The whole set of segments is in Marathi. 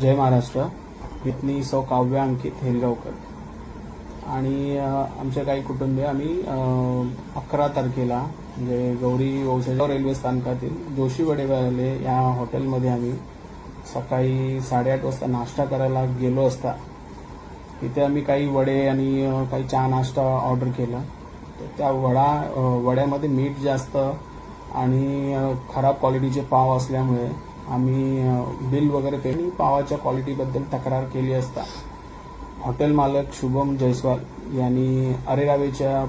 जय महाराष्ट्र. इथनी सौ काव्य अंकित हेलगावकर आणि आमचे काही कुटुंबीय आम्ही अकरा तारखेला म्हणजे गौरी वंशजाव रेल्वे स्थानकातील जोशी वडेवाले या हॉटेलमध्ये आम्ही सकाळी साडेआठ वाजता नाश्ता करायला गेलो असता तिथे आम्ही काही वडे आणि काही चहा नाश्ता ऑर्डर केला. तर त्या वडा वड्यामध्ये मीठ जास्त आणि खराब क्वालिटीचे पाव असल्यामुळे आम्ही बिल वगैरे पे पावाच्या क्वालिटीबद्दल तक्रार केली असता. हॉटेल मालक शुभम जयस्वाल यांनी अरेरावेच्या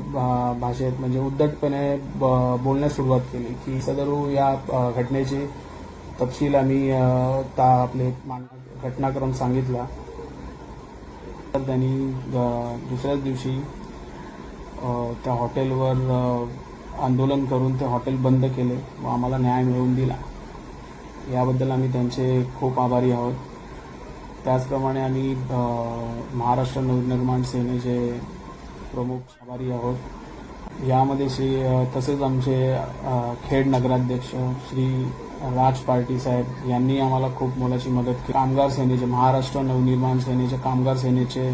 भाषेत म्हणजे उद्धटपणे ब- बोलण्यास सुरुवात केली की सदरू या घटनेचे घटनेची तपशील आम्ही ता आपले घटनाक्रम सांगितला. तर त्यांनी दुसऱ्याच दिवशी त्या हॉटेलवर आंदोलन करून ते हॉटेल बंद केले व आम्हाला न्याय मिळवून दिला. याबद्दल आम्ही त्यांचे खूप आभारी आहोत. त्याचप्रमाणे आम्ही महाराष्ट्र नवनिर्माण सेनेचे प्रमुख आभारी आहोत. यामध्ये श्री तसेच आमचे खेड नगराध्यक्ष श्री राज पार्टी साहेब यांनी आम्हाला खूप मोलाची मदत केली. कामगार सेनेचे महाराष्ट्र नवनिर्माण सेनेचे कामगार सेनेचे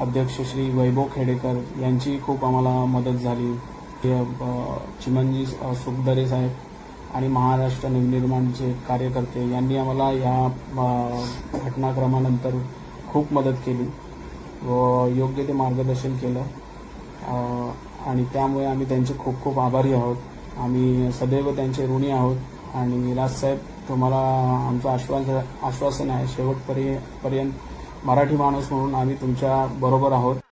अध्यक्ष श्री वैभव खेडेकर यांची खूप आम्हाला मदत झाली. ते, सुखदरे साहेब आणि महाराष्ट्र नवनिर्माणचे कार्यकर्ते यांनी आम्हाला या घटनाक्रमानंतर खूप मदत केली व योग्य ते मार्गदर्शन केलं. आणि त्यामुळे आम्ही त्यांचे खूप खूप आभारी आहोत. आम्ही सदैव त्यांचे ऋणी आहोत आणि राजसाहेब तुम्हाला आमचं आश्वासन आश्वासन आहे. शेवटपर्यंत पर्यंत मराठी माणूस म्हणून आम्ही तुमच्या बरोबर आहोत.